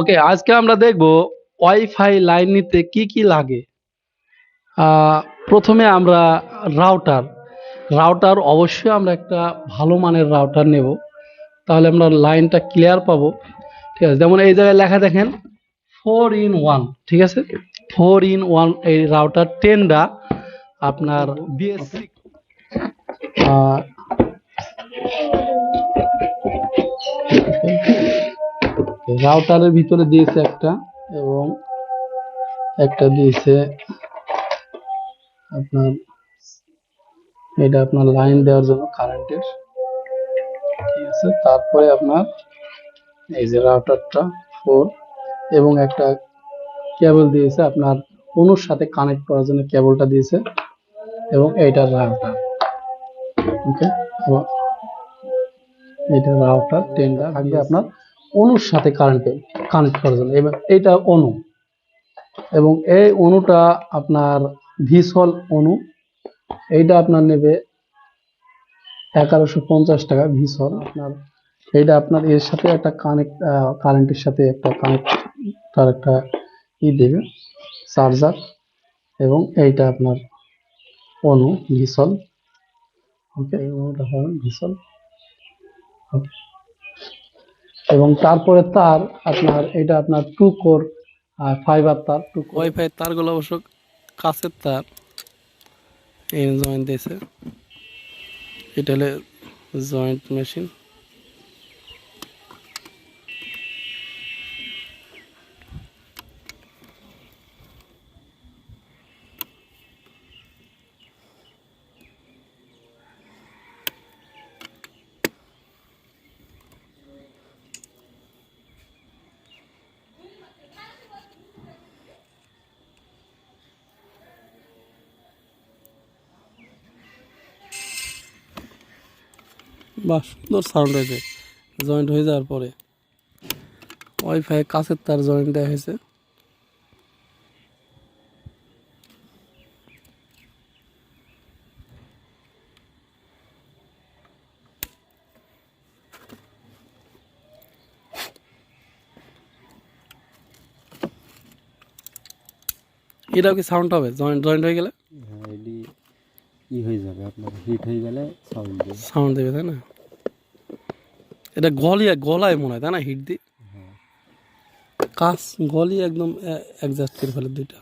ওকে আজকে আমরা দেখব ওয়াইফাই লাইন নিতে কি কি লাগে। প্রথমে আমরা রাউটার। রাউটার অবশ্যই আমরা একটা ভালো মানের রাউটার নেব। তাহলে আমরা লাইনটা ক্লিয়ার পাবো। ঠিক আছে যেমন এই জায়গায় লেখা দেখেন ফোর ইন ওয়ান ঠিক আছে? ফোর ইন ওয়ান এই রাউটার টেনটা আপনার বিএসসি রাউটারের ভিতরে দিয়েছে একটা এবং একটা দিয়েছে আপনার, এটা আপনার লাইন দেওয়ার জন্য কারেন্টের ঠিক আছে? তারপরে আপনার এই যে রাউটারটা, ফোর, এবং একটা কেবল দিয়েছে আপনার অনুর সাথে কানেক্ট করার জন্য কেবলটা দিয়েছে এবং এইটার রাউটার। ওকে এটা রাউটার টেনটা থাকবে আপনার অনুর সাথে কারেন্টে কানেক্ট করার জন্য। এইটা অনু। এবং এই অনুটা আপনার ভিসল অনু। এইটা আপনার নেবে এগারোশো পঞ্চাশ টাকা ভিসল আপনার। এইটা আপনার এর সাথে একটা কানেক্ট কারেন্টের সাথে একটা কানেক্ট তার একটা ই দেবে চার্জার এবং এইটা আপনার অনু ভিসল ওকে এই অনুটা হবে ভিসল ওকে এবং তারপরে তার আপনার, এটা আপনার টু কোর, আর ফাইবার তার টু ওয়াইফাই তারগুলো অবশ্য কাছের তার। এই জয়েন্ট দিয়েছে। এটা হলে জয়েন্ট মেশিন। বাহ সুন্দর সাউন্ড হয়েছে। জয়েন্ট হয়ে যাওয়ার পরে ওয়াইফাই কাছের তার জয়েন্ট দেওয়া হয়েছে। এটাও কি সাউন্ড হবে? জয়েন্ট জয়েন্ট হয়ে গেলে? হ্যাঁ ই হয়ে যাবে আপনার হিট হয়ে গেলে সাউন্ড দেবে। সাউন্ড দেবে তাই না? এটা গলিয়া গলায় মনে হয় তাই না হিট দি কাজ গলি একদম অ্যাডজাস্ট করে ফেলে দুইটা।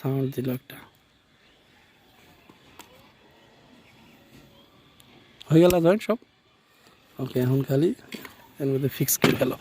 সাউন্ড দিল একটা। হয়ে গেল জয়েন্ট সব? ওকে এখন খালি এর মধ্যে ফিক্স করে গেল